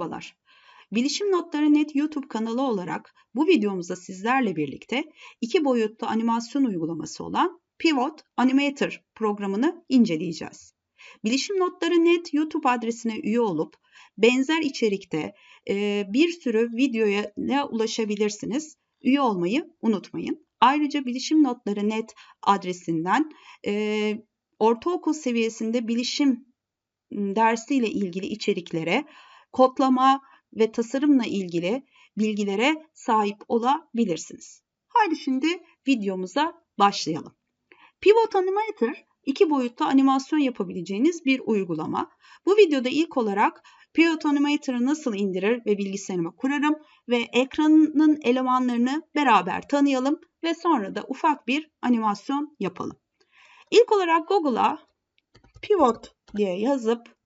Merhabalar. Bilişim Notları Net YouTube kanalı olarak bu videomuzda sizlerle birlikte iki boyutlu animasyon uygulaması olan Pivot Animator programını inceleyeceğiz. Bilişim Notları Net YouTube adresine üye olup benzer içerikte e, bir sürü videoya ulaşabilirsiniz. Üye olmayı unutmayın. Ayrıca Bilişim Notları Net adresinden e, ortaokul seviyesinde bilişim dersiyle ilgili içeriklere, kodlama ve tasarımla ilgili bilgilere sahip olabilirsiniz. Haydi şimdi videomuza başlayalım. Pivot Animator iki boyutlu animasyon yapabileceğiniz bir uygulama. Bu videoda ilk olarak Pivot Animator'ı nasıl indirir ve bilgisayarıma kurarım ve ekranının elemanlarını beraber tanıyalım ve sonra da ufak bir animasyon yapalım. İlk olarak Google'a Pivot diye yazıp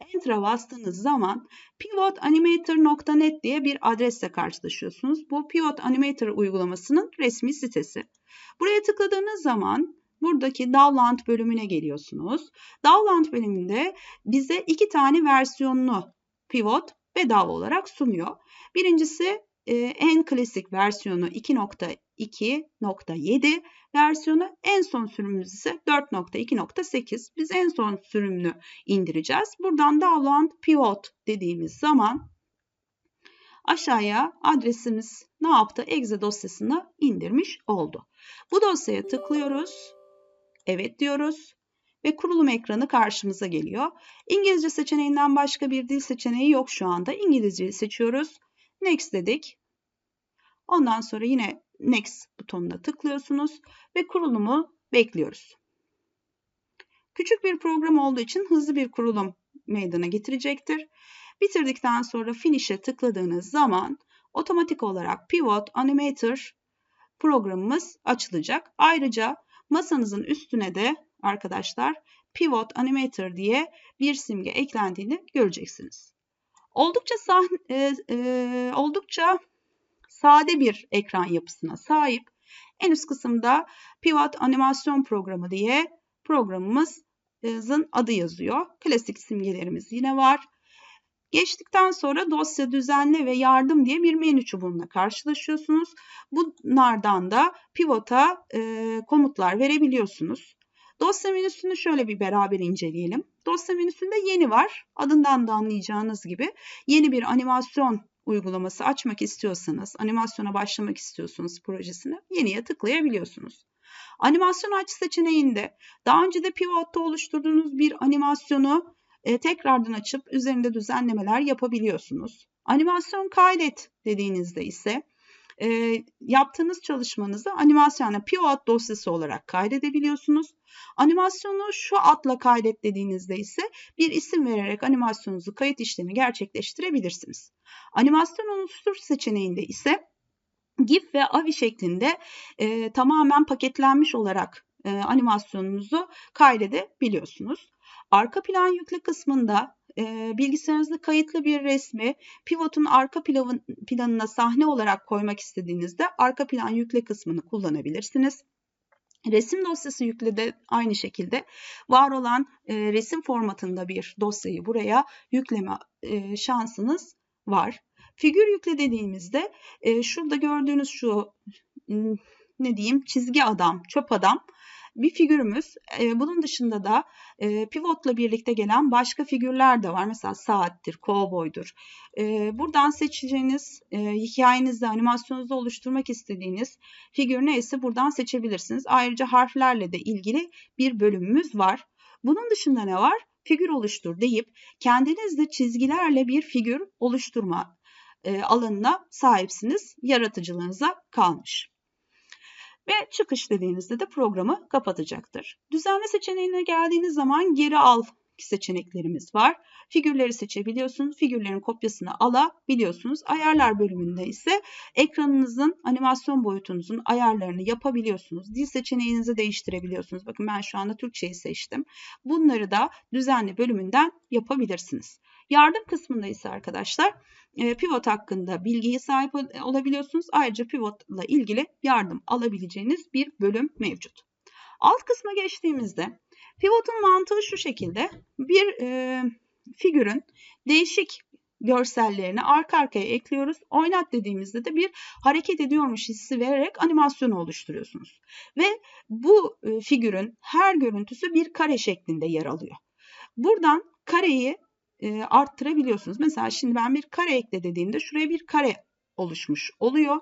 Enter'a bastığınız zaman pivotanimator.net diye bir adresle karşılaşıyorsunuz. Bu Pivot Animator uygulamasının resmi sitesi. Buraya tıkladığınız zaman buradaki Download bölümüne geliyorsunuz. Download bölümünde bize iki tane versiyonunu Pivot bedava olarak sunuyor. Birincisi e, en klasik versiyonu 2.2.7 versiyonu en son sürümümüz ise 4.2.8. Biz en son sürümünü indireceğiz. Buradan download pivot dediğimiz zaman aşağıya adresimiz ne yaptı? Exe dosyasını indirmiş oldu. Bu dosyaya tıklıyoruz. Evet diyoruz ve kurulum ekranı karşımıza geliyor. İngilizce seçeneğinden başka bir dil seçeneği yok şu anda. İngilizceyi seçiyoruz. Next dedik. Ondan sonra yine Next butonuna tıklıyorsunuz ve kurulumu bekliyoruz. Küçük bir program olduğu için hızlı bir kurulum meydana getirecektir. Bitirdikten sonra Finish'e tıkladığınız zaman otomatik olarak Pivot Animator programımız açılacak. Ayrıca masanızın üstüne de arkadaşlar Pivot Animator diye bir simge eklendiğini göreceksiniz. Oldukça sahne, e, e, oldukça sade bir ekran yapısına sahip. En üst kısımda Pivot Animasyon Programı diye programımızın adı yazıyor. Klasik simgelerimiz yine var. Geçtikten sonra dosya düzenle ve yardım diye bir menü çubuğuna karşılaşıyorsunuz. Bunlardan da pivota e, komutlar verebiliyorsunuz. Dosya menüsünü şöyle bir beraber inceleyelim. Dosya menüsünde yeni var. Adından da anlayacağınız gibi yeni bir animasyon uygulaması açmak istiyorsanız, animasyona başlamak istiyorsunuz projesine yeniye tıklayabiliyorsunuz. Animasyon aç seçeneğinde daha önce de Pivot'ta oluşturduğunuz bir animasyonu e, tekrardan açıp üzerinde düzenlemeler yapabiliyorsunuz. Animasyon kaydet dediğinizde ise e, yaptığınız çalışmanızı animasyona pivot dosyası olarak kaydedebiliyorsunuz. Animasyonu şu adla kaydet dediğinizde ise bir isim vererek animasyonunuzu kayıt işlemi gerçekleştirebilirsiniz. Animasyon oluştur seçeneğinde ise GIF ve AVI şeklinde e, tamamen paketlenmiş olarak e, animasyonunuzu kaydedebiliyorsunuz. Arka plan yükle kısmında e, bilgisayarınızda kayıtlı bir resmi pivotun arka planın, planına sahne olarak koymak istediğinizde arka plan yükle kısmını kullanabilirsiniz. Resim dosyası yükle de aynı şekilde var olan e, resim formatında bir dosyayı buraya yükleme e, şansınız var. Figür yükle dediğimizde e, şurada gördüğünüz şu ne diyeyim çizgi adam, çöp adam bir figürümüz. E, bunun dışında da e, pivotla birlikte gelen başka figürler de var. Mesela saattir, kovboydur. E, buradan seçeceğiniz e, hikayenizde, animasyonunuzda oluşturmak istediğiniz figür neyse buradan seçebilirsiniz. Ayrıca harflerle de ilgili bir bölümümüz var. Bunun dışında ne var? Figür oluştur deyip kendinizde çizgilerle bir figür oluşturma e, alanına sahipsiniz. Yaratıcılığınıza kalmış ve çıkış dediğinizde de programı kapatacaktır. Düzenle seçeneğine geldiğiniz zaman geri al seçeneklerimiz var. Figürleri seçebiliyorsunuz. Figürlerin kopyasını alabiliyorsunuz. Ayarlar bölümünde ise ekranınızın animasyon boyutunuzun ayarlarını yapabiliyorsunuz. Dil seçeneğinizi değiştirebiliyorsunuz. Bakın ben şu anda Türkçeyi seçtim. Bunları da düzenli bölümünden yapabilirsiniz. Yardım kısmında ise arkadaşlar e, pivot hakkında bilgiye sahip olabiliyorsunuz. Ayrıca pivotla ilgili yardım alabileceğiniz bir bölüm mevcut. Alt kısma geçtiğimizde pivotun mantığı şu şekilde. Bir e, figürün değişik görsellerini arka arkaya ekliyoruz. Oynat dediğimizde de bir hareket ediyormuş hissi vererek animasyonu oluşturuyorsunuz. Ve bu e, figürün her görüntüsü bir kare şeklinde yer alıyor. Buradan kareyi e, arttırabiliyorsunuz. Mesela şimdi ben bir kare ekle dediğimde şuraya bir kare oluşmuş oluyor.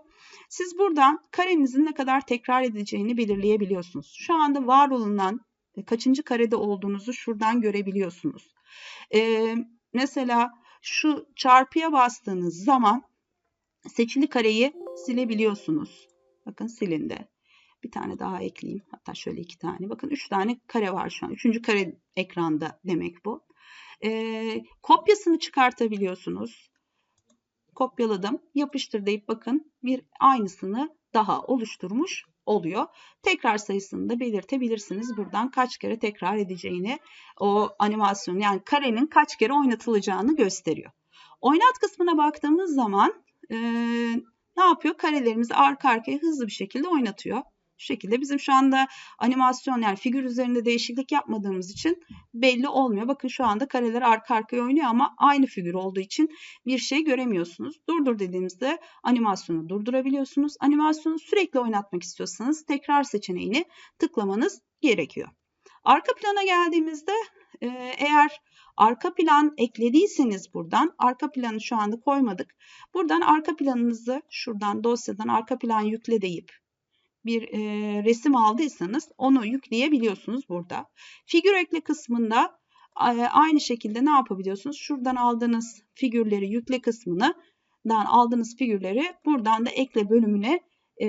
Siz buradan karenizin ne kadar tekrar edeceğini belirleyebiliyorsunuz. Şu anda var olunan e, kaçıncı karede olduğunuzu şuradan görebiliyorsunuz. Ee, mesela şu çarpıya bastığınız zaman seçili kareyi silebiliyorsunuz. Bakın silindi. Bir tane daha ekleyeyim. Hatta şöyle iki tane. Bakın üç tane kare var şu an. Üçüncü kare ekranda demek bu. Ee, kopyasını çıkartabiliyorsunuz. Kopyaladım. Yapıştır deyip bakın bir aynısını daha oluşturmuş oluyor. Tekrar sayısını da belirtebilirsiniz. Buradan kaç kere tekrar edeceğini o animasyon yani karenin kaç kere oynatılacağını gösteriyor. Oynat kısmına baktığımız zaman e, ne yapıyor? Karelerimizi arka arkaya hızlı bir şekilde oynatıyor. Şu şekilde bizim şu anda animasyon yani figür üzerinde değişiklik yapmadığımız için belli olmuyor. Bakın şu anda kareler arka arkaya oynuyor ama aynı figür olduğu için bir şey göremiyorsunuz. Durdur dediğimizde animasyonu durdurabiliyorsunuz. Animasyonu sürekli oynatmak istiyorsanız tekrar seçeneğini tıklamanız gerekiyor. Arka plana geldiğimizde e, eğer arka plan eklediyseniz buradan arka planı şu anda koymadık. Buradan arka planınızı şuradan dosyadan arka plan yükle deyip bir e, resim aldıysanız onu yükleyebiliyorsunuz burada. Figür ekle kısmında e, aynı şekilde ne yapabiliyorsunuz? Şuradan aldığınız figürleri yükle kısmını dan aldığınız figürleri buradan da ekle bölümüne e,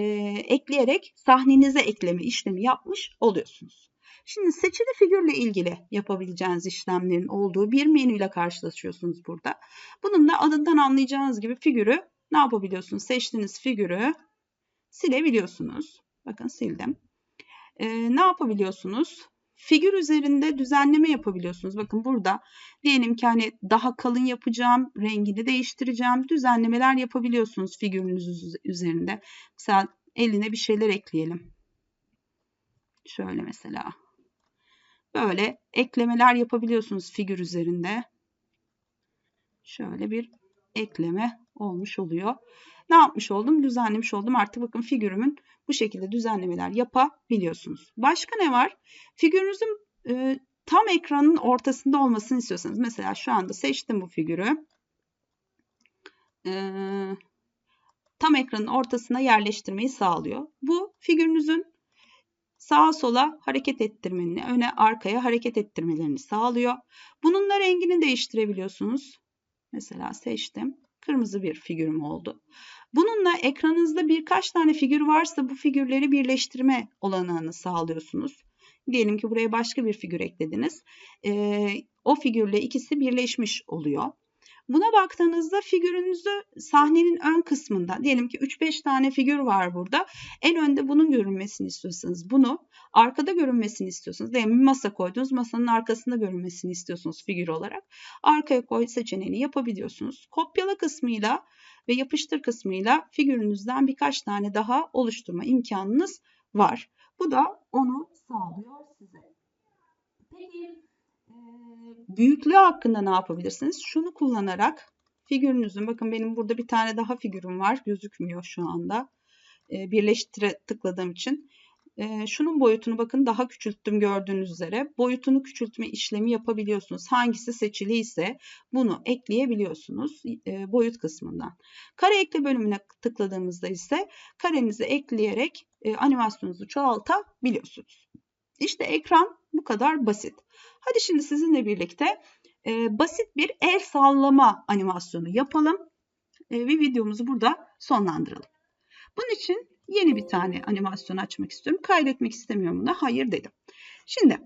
ekleyerek sahnenize ekleme işlemi yapmış oluyorsunuz. Şimdi seçili figürle ilgili yapabileceğiniz işlemlerin olduğu bir menüyle karşılaşıyorsunuz burada. Bunun da adından anlayacağınız gibi figürü ne yapabiliyorsunuz? Seçtiğiniz figürü silebiliyorsunuz. Bakın sildim. Ee, ne yapabiliyorsunuz? Figür üzerinde düzenleme yapabiliyorsunuz. Bakın burada diyelim ki hani daha kalın yapacağım, rengini değiştireceğim, düzenlemeler yapabiliyorsunuz figürünüz üzerinde. Mesela eline bir şeyler ekleyelim. Şöyle mesela. Böyle eklemeler yapabiliyorsunuz figür üzerinde. Şöyle bir ekleme olmuş oluyor. Ne yapmış oldum? Düzenlemiş oldum. Artık bakın figürümün bu şekilde düzenlemeler yapabiliyorsunuz. Başka ne var? Figürünüzün e, tam ekranın ortasında olmasını istiyorsanız. Mesela şu anda seçtim bu figürü. E, tam ekranın ortasına yerleştirmeyi sağlıyor. Bu figürünüzün sağa sola hareket ettirmeni, öne arkaya hareket ettirmelerini sağlıyor. Bununla rengini değiştirebiliyorsunuz. Mesela seçtim. Kırmızı bir figürüm oldu. Bununla ekranınızda birkaç tane figür varsa bu figürleri birleştirme olanağını sağlıyorsunuz. Diyelim ki buraya başka bir figür eklediniz. Ee, o figürle ikisi birleşmiş oluyor. Buna baktığınızda figürünüzü sahnenin ön kısmında diyelim ki 3-5 tane figür var burada. En önde bunun görünmesini istiyorsanız bunu, arkada görünmesini istiyorsanız diyelim bir masa koydunuz masanın arkasında görünmesini istiyorsunuz figür olarak. Arkaya koy seçeneğini yapabiliyorsunuz. Kopyala kısmıyla ve yapıştır kısmıyla figürünüzden birkaç tane daha oluşturma imkanınız var. Bu da onu sağlıyor size. Peki büyüklüğü hakkında ne yapabilirsiniz? Şunu kullanarak figürünüzün bakın benim burada bir tane daha figürüm var gözükmüyor şu anda birleştire tıkladığım için e, şunun boyutunu bakın daha küçülttüm gördüğünüz üzere. Boyutunu küçültme işlemi yapabiliyorsunuz. Hangisi seçili ise bunu ekleyebiliyorsunuz e, boyut kısmından. Kare ekle bölümüne tıkladığımızda ise karenizi ekleyerek e, animasyonunuzu çoğaltabiliyorsunuz. İşte ekran bu kadar basit. Hadi şimdi sizinle birlikte e, basit bir el sallama animasyonu yapalım e, ve videomuzu burada sonlandıralım. Bunun için Yeni bir tane animasyon açmak istiyorum. Kaydetmek istemiyorum buna. Hayır dedim. Şimdi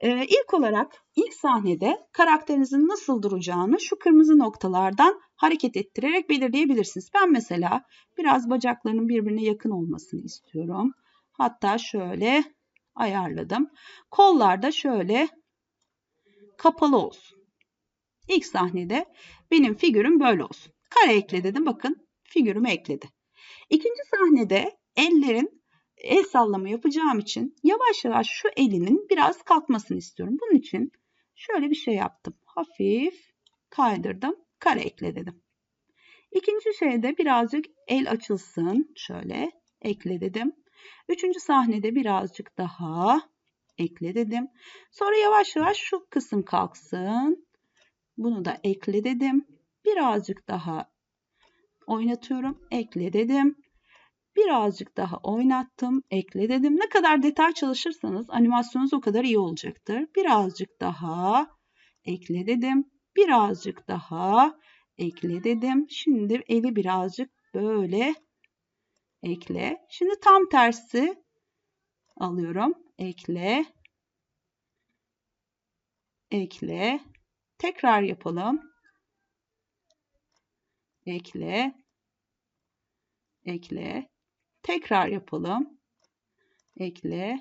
e, ilk olarak ilk sahnede karakterinizin nasıl duracağını şu kırmızı noktalardan hareket ettirerek belirleyebilirsiniz. Ben mesela biraz bacaklarının birbirine yakın olmasını istiyorum. Hatta şöyle ayarladım. Kollar da şöyle kapalı olsun. İlk sahnede benim figürüm böyle olsun. Kare ekle dedim. Bakın figürümü ekledi. İkinci sahnede ellerin el sallama yapacağım için yavaş yavaş şu elinin biraz kalkmasını istiyorum. Bunun için şöyle bir şey yaptım. Hafif kaydırdım. kare ekle dedim. İkinci şeyde birazcık el açılsın. Şöyle ekle dedim. Üçüncü sahnede birazcık daha ekle dedim. Sonra yavaş yavaş şu kısım kalksın. Bunu da ekle dedim. Birazcık daha oynatıyorum. Ekle dedim. Birazcık daha oynattım. Ekle dedim. Ne kadar detay çalışırsanız animasyonunuz o kadar iyi olacaktır. Birazcık daha ekle dedim. Birazcık daha ekle dedim. Şimdi eli birazcık böyle ekle. Şimdi tam tersi alıyorum. Ekle. Ekle. Tekrar yapalım. Ekle. Ekle. Tekrar yapalım. Ekle.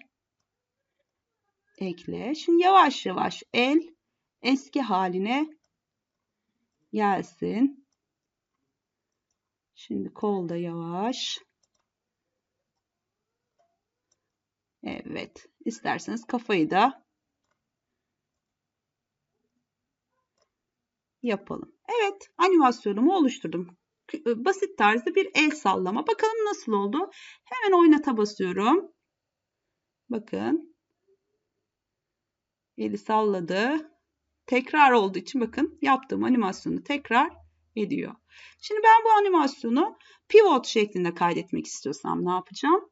Ekle. Şimdi yavaş yavaş el eski haline gelsin. Şimdi kol da yavaş. Evet. İsterseniz kafayı da yapalım. Evet. Animasyonumu oluşturdum. Basit tarzda bir el sallama. Bakalım nasıl oldu. Hemen oynata basıyorum. Bakın. Eli salladı. Tekrar olduğu için bakın yaptığım animasyonu tekrar ediyor. Şimdi ben bu animasyonu pivot şeklinde kaydetmek istiyorsam ne yapacağım?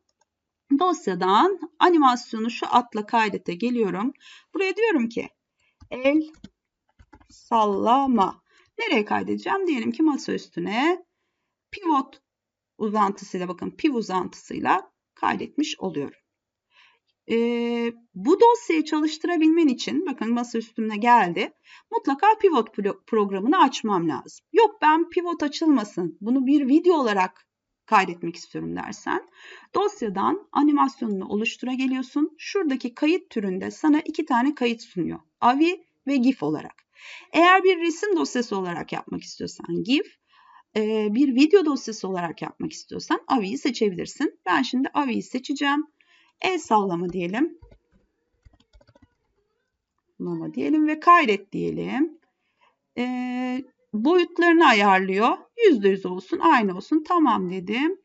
Dosyadan animasyonu şu atla kaydete geliyorum. Buraya diyorum ki el sallama. Nereye kaydedeceğim? Diyelim ki masa üstüne pivot uzantısıyla bakın piv uzantısıyla kaydetmiş oluyorum. Ee, bu dosyayı çalıştırabilmen için bakın masa üstüne geldi. Mutlaka pivot programını açmam lazım. Yok ben pivot açılmasın. Bunu bir video olarak kaydetmek istiyorum dersen dosyadan animasyonunu oluştura geliyorsun. Şuradaki kayıt türünde sana iki tane kayıt sunuyor. AVI ve GIF olarak. Eğer bir resim dosyası olarak yapmak istiyorsan GIF, bir video dosyası olarak yapmak istiyorsan AVI'yi seçebilirsin. Ben şimdi AVI'yi seçeceğim. El sallama diyelim. Mama diyelim ve kaydet diyelim. Boyutlarını ayarlıyor. %100 olsun, aynı olsun. Tamam dedim.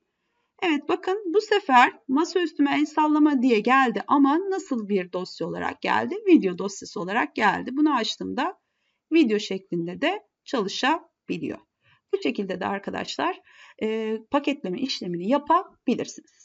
Evet bakın bu sefer masaüstüme el sallama diye geldi ama nasıl bir dosya olarak geldi? Video dosyası olarak geldi. Bunu açtığımda video şeklinde de çalışabiliyor. Bu şekilde de arkadaşlar e, paketleme işlemini yapabilirsiniz.